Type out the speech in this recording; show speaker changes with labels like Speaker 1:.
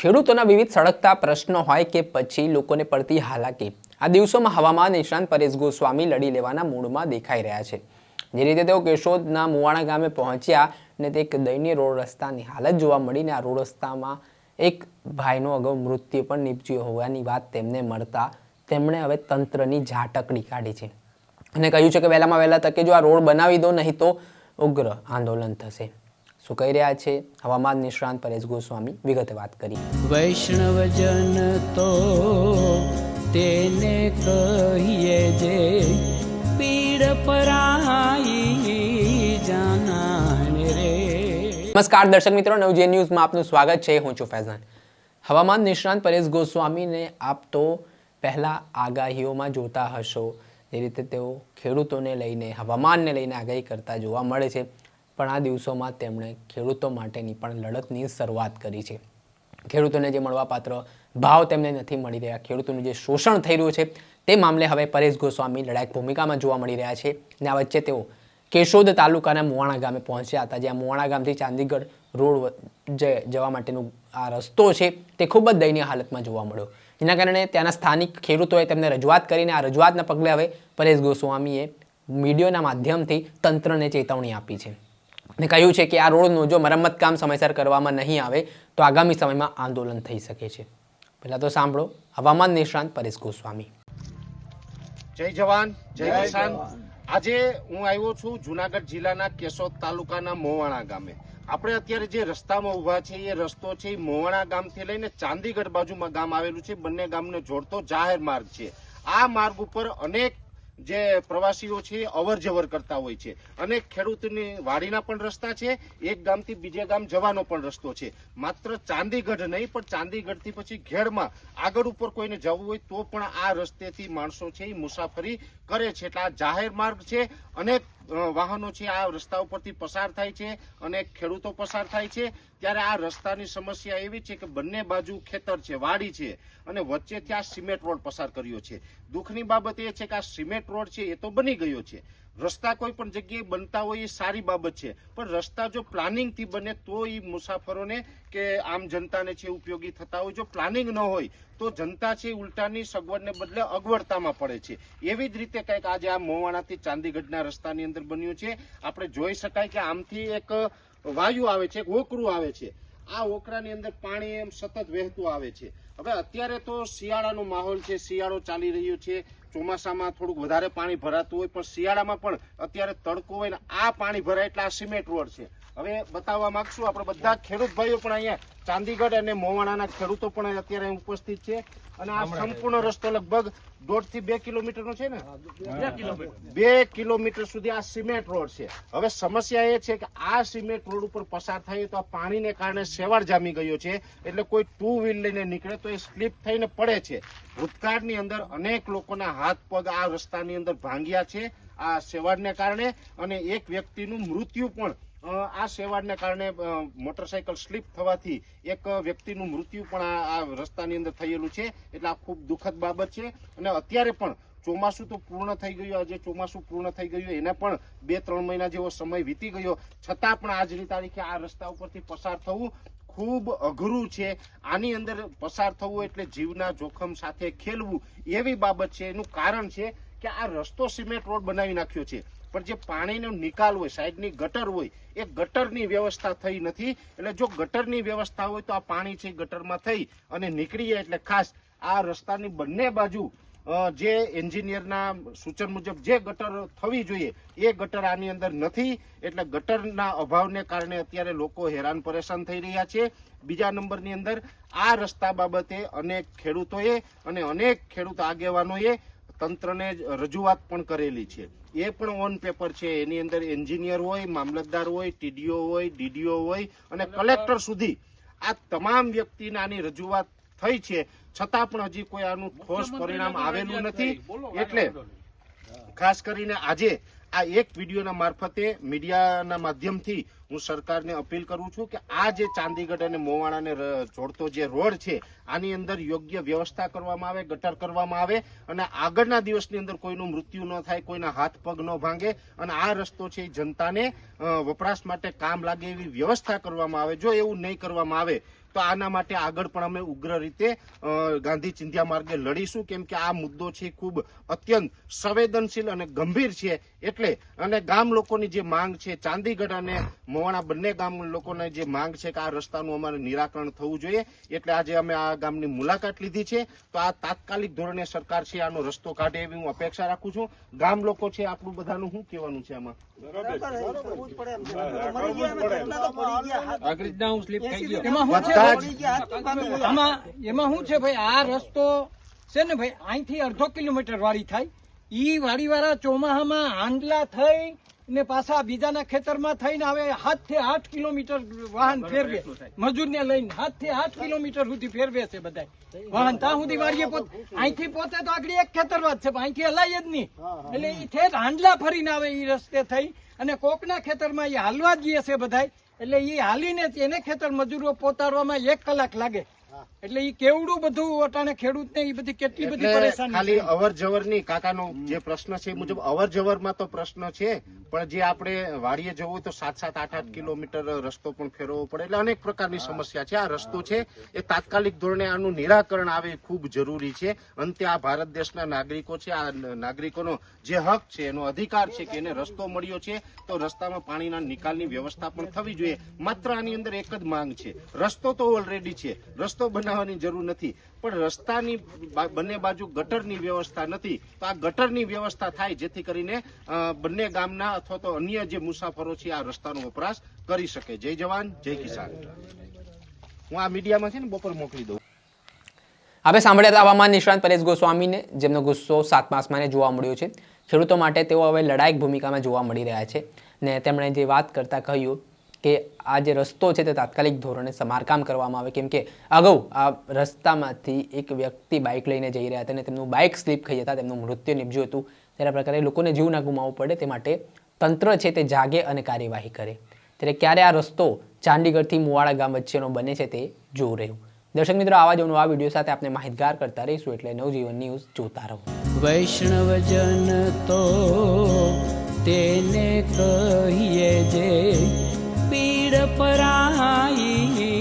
Speaker 1: ખેડૂતોના વિવિધ સળગતા પ્રશ્નો હોય કે પછી લોકોને પડતી હાલાકી. આ દિવસોમાં હવામાન નિષ્ણાંત પરેશ ગોસ્વામી લડી લેવાના મૂડમાં દેખાઈ રહ્યા છે. જે રીતે તેઓ કેશોદના મુવાણા ગામે પહોંચ્યા ને તે એક દયનીય રોડ રસ્તાની હાલત જોવા મળીને આ રોડ રસ્તામાં એક ભાઈનો અગાઉ મૃત્યુ પણ નીપજ્યો હોવાની વાત તેમને મળતા તેમણે હવે તંત્રની ઝાટકડી કાઢી છે. અને કહ્યું છે કે વહેલામાં વહેલા તકે જો આ રોડ બનાવી દો નહીં તો ઉગ્ર આંદોલન થશે. શું કહી રહ્યા છે? હવામાન નિષ્ણાંત પરેશ ગોસ્વામી વિગતે વાત કરી.
Speaker 2: વૈષ્ણવજન તો તેને કહીએ જે પીડ પરાઈ જાનાને રે.
Speaker 1: નમસ્કાર દર્શક મિત્રો નવજે ન્યૂઝમાં આપનું સ્વાગત છે. હું છું ફૈઝાન. હવામાન નિષ્ણાંત પરેશ ગોસ્વામીને આપ તો પહેલાં આગાહીઓમાં જોતા હશો. જે રીતે તેઓ ખેડૂતોને લઈને હવામાનને લઈને આગાહી કરતા જોવા મળે છે. પણ આ દિવસોમાં તેમણે ખેડૂતો માટેની પણ લડતની શરૂઆત કરી છે. ખેડૂતોને જે મળવાપાત્ર ભાવ તેમને નથી મળી રહ્યા, ખેડૂતોનું જે શોષણ થઈ રહ્યું છે, તે મામલે હવે પરેશ ગોસ્વામી લડાયક ભૂમિકામાં જોવા મળી રહ્યા છે અને આ વચ્ચે તેઓ કેશોદ તાલુકાના મુવાણા ગામે પહોંચ્યા હતા, જ્યાં મુવાણા ગામથી ચાંદીગઢ રોડ જે જવા માટેનો આ રસ્તો છે, તે ખૂબ જ દયનીય હાલતમાં જોવા મળ્યો. જેના કારણે ત્યાંના સ્થાનિક ખેડૂતોએ તેમને રજૂઆત કરીને આ રજૂઆતના પગલે હવે પરેશ ગોસ્વામીએ મીડિયોના માધ્યમથી તંત્રને ચેતવણી આપી છે. અને કહ્યું છે કે આ રોડનું જો મરમ્મત કામ સમયસર કરવામાં નહીં આવે તો આગામી સમયમાં આંદોલન થઈ શકે છે. પહેલાં તો સાંભળો. હવામાન નિષ્ણાંત પરેશ ગોસ્વામી.
Speaker 3: જય જવાન જય કિસાન. આજે હું આવ્યો છું જુનાગઢ જિલ્લાના કેશોદ તાલુકાના મોવાણા ગામે. આપણે અત્યારે જે રસ્તામાં ઊભા છે એ રસ્તો છે એ મોવાણા ગામથી લઈને ચાંદીગઢ બાજુમાં ગામ આવેલું છે. બંને ગામને જોડતો જાહેર માર્ગ છે. આ માર્ગ ઉપર અનેક જે પ્રવાસીઓ છે અવર જવર કરતા હોય છે. અને ખેડૂતની વાડીના પણ રસ્તા છે એક ગામથી બીજે ગામ જવાનો પણ રસ્તો છે. માત્ર ચાંદીગઢ નહીં પણ ચાંદીગઢથી પછી ઘેડમાં આગળ ઉપર કોઈને જવું હોય તો પણ આ રસ્તેથી માણસો છે એ મુસાફરી કરે છે. એટલે આ જાહેર માર્ગ છે અનેક અ, વાહનો છે, આ રસ્તા ઉપરથી પસાર થાય છે અને ખેડૂતો પસાર થાય છે. ત્યારે આ રસ્તાની સમસ્યા એવી છે કે બંને બાજુ ખેતર છે, વાડી છે અને વચ્ચેથી આ સિમેન્ટ રોડ પસાર કર્યો છે. દુઃખની બાબત એ છે કે આ સિમેન્ટ રોડ છે એ તો બની ગયો છે. રસ્તા કોઈ પણ જગ્યાએ બનતા હોય એ સારી બાબત છે. પણ રસ્તા જો પ્લાનિંગથી બને તો એ મુસાફરોને કે આમ જનતાને છે ઉપયોગી થતા હોય. જો પ્લાનિંગ ન હોય તો જનતા છે ઉલટાની સગવડને બદલે અગવડતામાં પડે છે. એવી જ રીતે કંઈક આજે આ મોવાણાથી ચાંદીગઢના રસ્તાની અંદર બન્યું છે. આપણે જોઈ શકાય કે આમથી એક વાયુ આવે છે, એક ઓકરું આવે છે. આ ઓકરાની અંદર પાણી એમ સતત વહેતું આવે છે. હવે અત્યારે તો શિયાળાનો માહોલ છે, શિયાળો ચાલી રહ્યો છે. ચોમાસામાં થોડુંક વધારે પાણી ભરાતું હોય, પણ શિયાળામાં પણ અત્યારે તડકો હોય ને આ પાણી ભરાય એટલે આ સિમેન્ટ રોડ છે. હવે બતાવવા માંગશું આપણે બધા ખેડૂત ભાઈઓ પણ અહીંયા ચાંદીગઢ અને મોવાણાના ખેડૂતો પણ અત્યારે ઉપસ્થિત છે. અને આ સંપૂર્ણ રસ્તો લગભગ દોઢથી બે કિલોમીટરનો છે ને? બે કિલોમીટર. સુધી આ સિમેન્ટ રોડ છે. હવે સમસ્યા એ છે કે આ સિમેન્ટ રોડ ઉપર પસાર થાય તો આ પાણીને કારણે સેવાળ જામી ગયો છે. એટલે કોઈ ટુ વ્હીલ લઈને નીકળે તો એ સ્લીપ થઈને પડે છે. ભૂતકાળની અંદર અનેક લોકોના હાથ પગ આ રસ્તાની અંદર ભાંગ્યા છે આ સેવાળને કારણે. અને એક વ્યક્તિનું મૃત્યુ પણ આ સેવાડને કારણે મોટરસાયકલ સ્લીપ થવાથી એક વ્યક્તિનું મૃત્યુ પણ આ રસ્તાની અંદર થયેલું છે. એટલે આ ખૂબ દુઃખદ બાબત છે. અને અત્યારે પણ ચોમાસું તો પૂર્ણ થઈ ગયું. આજે ચોમાસું પૂર્ણ થઈ ગયું. એને પણ બે, ત્રણ મહિના જેવો સમય વીતી ગયો. છતાં પણ આજની તારીખે આ રસ્તા ઉપરથી પસાર થવું ખૂબ અઘરું છે. આની અંદર પસાર થવું એટલે જીવના જોખમ સાથે ખેલવું એવી બાબત છે. એનું કારણ છે કે આ રસ્તો સિમેન્ટ રોડ બનાવી નાખ્યો છે. પણ જે પાણીનો નિકાલ હોય, સાઈડની ગટર હોય, એ ગટરની વ્યવસ્થા થઈ નથી. એટલે જો ગટરની વ્યવસ્થા હોય તો આ પાણી છે ગટરમાં થઈ અને નીકળી જાય એટલે ખાસ આ રસ્તાની બંને બાજુ જે એન્જિનિયરના સૂચન મુજબ જે ગટર થવી જોઈએ, એ ગટર આની અંદર નથી. એટલે ગટરના અભાવને કારણે અત્યારે લોકો હેરાન પરેશાન થઈ રહ્યા છે. બીજા નંબરની અંદર આ રસ્તા બાબતે અનેક ખેડૂતોએ અને અનેક ખેડૂત આગેવાનોએ તંત્રને રજૂઆત પણ કરેલી છે. એ પણ ઓન પેપર છે. એની અંદર એન્જિનિયર હોય મામલતદાર હોય ટીડીઓ હોય ડીડીઓ હોય અને કલેક્ટર સુધી આ તમામ વ્યક્તિને આની રજૂઆત થઈ છે. છતાં પણ હજી કોઈ આનું ઠોસ પરિણામ આવેલું નથી. એટલે ખાસ કરીને આજે આ એક વિડીયોના મારફતે મીડિયાના માધ્યમથી હું સરકારને અપીલ કરું છું કે આ જે ચાંદીગઢ અને મોવાણાને જોડતો જે રોડ છે, આની અંદર યોગ્ય વ્યવસ્થા કરવામાં આવે, ગટર કરવામાં આવે અને આગળના દિવસની અંદર કોઈનું મૃત્યુ ન થાય, કોઈના હાથ પગ ન ભાંગે અને આ રસ્તો છે જનતાને વપરાશ માટે કામ લાગે એવી વ્યવસ્થા કરવામાં આવે. જો એવું નહીં કરવામાં આવે, તો આના માટે આગળ પણ અમે ઉગ્ર રીતે ગાંધી ચિંધ્યા માર્ગે લડીશું. કેમ કે આ મુદ્દો છે ખૂબ અત્યંત સંવેદનશીલ અને ગંભીર છે. એટલે અને ગામ લોકોની જે માંગ છે, ચાંદીગઢ અને મોવાણા બંને ગામ લોકોને જે માંગ છે કે આ રસ્તાનું અમારે નિરાકરણ થવું જોઈએ એટલે આજે અમે આ ગામની મુલાકાત લીધી છે. તો આ તાત્કાલિક ધોરણે સરકાર છે આનો રસ્તો કાઢે એવી હું અપેક્ષા રાખું છું. ગામ લોકો છે આપણું બધાનું શું કહેવાનું છે આમાં?
Speaker 4: એમાં શું છે ભાઈ? આ રસ્તો છે ને ભાઈ? અહીંથી અડધો કિલોમીટર વાળી થાય. ઈ વાડીવાળા ચોમાહામાં આંડલા થઈ ને પાછા બીજાના ખેતરમાં થઈને હવે હાથથી આઠ કિલોમીટર વાહન ફેરવે. મજૂરને લઈને હાથથી આઠ કિલોમીટર સુધી ફેરવે છે બધા વાહન ત્યાં સુધી વાળીએ અહીંથી પોતે તો આગળ એક ખેતરમાં જ છે પણ અહીંથી હલાય જ નહીં. એટલે એ ઠેઠ હાંડલા ફરીને આવે એ રસ્તે થઈ. અને કોકના ખેતરમાં એ હાલવા જઈએ છે બધા એટલે એ હાલીને જ એને ખેતર મજૂરો પોતાડવામાં એક કલાક લાગે. એટલે ઈ કેવડું બધું અટાણે ખેડૂતને ઈ બધી કેટલી બધી પરેશાની
Speaker 3: ખાલી. અવર જવરની કાકાનો જે પ્રશ્ન છે મુજબ અવર જવરમાં તો પ્રશ્ન છે પણ જે આપણે વાડીએ જવું તો સાત સાત આઠ આઠ કિલોમીટર રસ્તો પણ ફેરવવો પડે. એટલે અનેક પ્રકારની સમસ્યા છે. આ રસ્તો છે એ તાત્કાલિક ધોરણે આનું નિરાકરણ આવે ખૂબ જરૂરી છે. અંતે આ ભારત દેશના નાગરિકો છે આ નાગરિકોનો જે હક છે એનો અધિકાર છે કે એને રસ્તો મળ્યો છે તો રસ્તામાં પાણીના નિકાલની વ્યવસ્થા પણ થવી જોઈએ. માત્ર આની અંદર એક જ માંગ છે. રસ્તો તો ઓલરેડી છે. રસ્તો બનાવવાની જરૂર નથી. પણ રસ્તાની બંને બાજુ ગટરની વ્યવસ્થા નથી. તો આ ગટરની વ્યવસ્થા થાય જેથી કરીને બંને ગામના અથવા તો અન્ય જે મુસાફરો છે, આ રસ્તાનો વપરાશ કરી શકે. જય જવાન, જય કિસાન. હું આ મીડિયામાં છે ને બપોર મોકલી દઉં.
Speaker 1: હવે સાંભળ્યા હતા હવામાન નિષ્ણાંત પરેશ ગોસ્વામીને, જેમનો ગુસ્સો સાતમા આસમાને જોવા મળ્યો છે. ખેડૂતો માટે તેઓ હવે લડાયક ભૂમિકામાં જોવા મળી રહ્યા છે. ને તેમણે જે વાત કરતાં કહ્યું કે આ જે રસ્તો છે તે તાત્કાલિક ધોરણે સમારકામ કરવામાં આવે. કેમ કે અગાઉ આ રસ્તામાંથી એક વ્યક્તિ બાઇક લઈને જઈ રહ્યા હતા અને તેમનું બાઇક સ્લીપ થઈ જતા તેમનું મૃત્યુ નિપજ્યું હતું. ત્યારે પ્રકારે લોકોને જીવ ના ગુમાવવું પડે તે માટે તંત્ર છે તે જાગે અને કાર્યવાહી કરે. ત્યારે ક્યારે આ રસ્તો ચાંદીગઢથી મુવાડા ગામ વચ્ચેનો બને છે તે જોવું રહ્યું. દર્શક મિત્રો, આવા જ નવા વીડિયો સાથે આપણે માહિતગાર કરતા રહીશું એટલે નવજીવન ન્યૂઝ જોતા રહો.
Speaker 2: વૈષ્ણવજન તો તેને કહીએ જે પીડ પરાઈ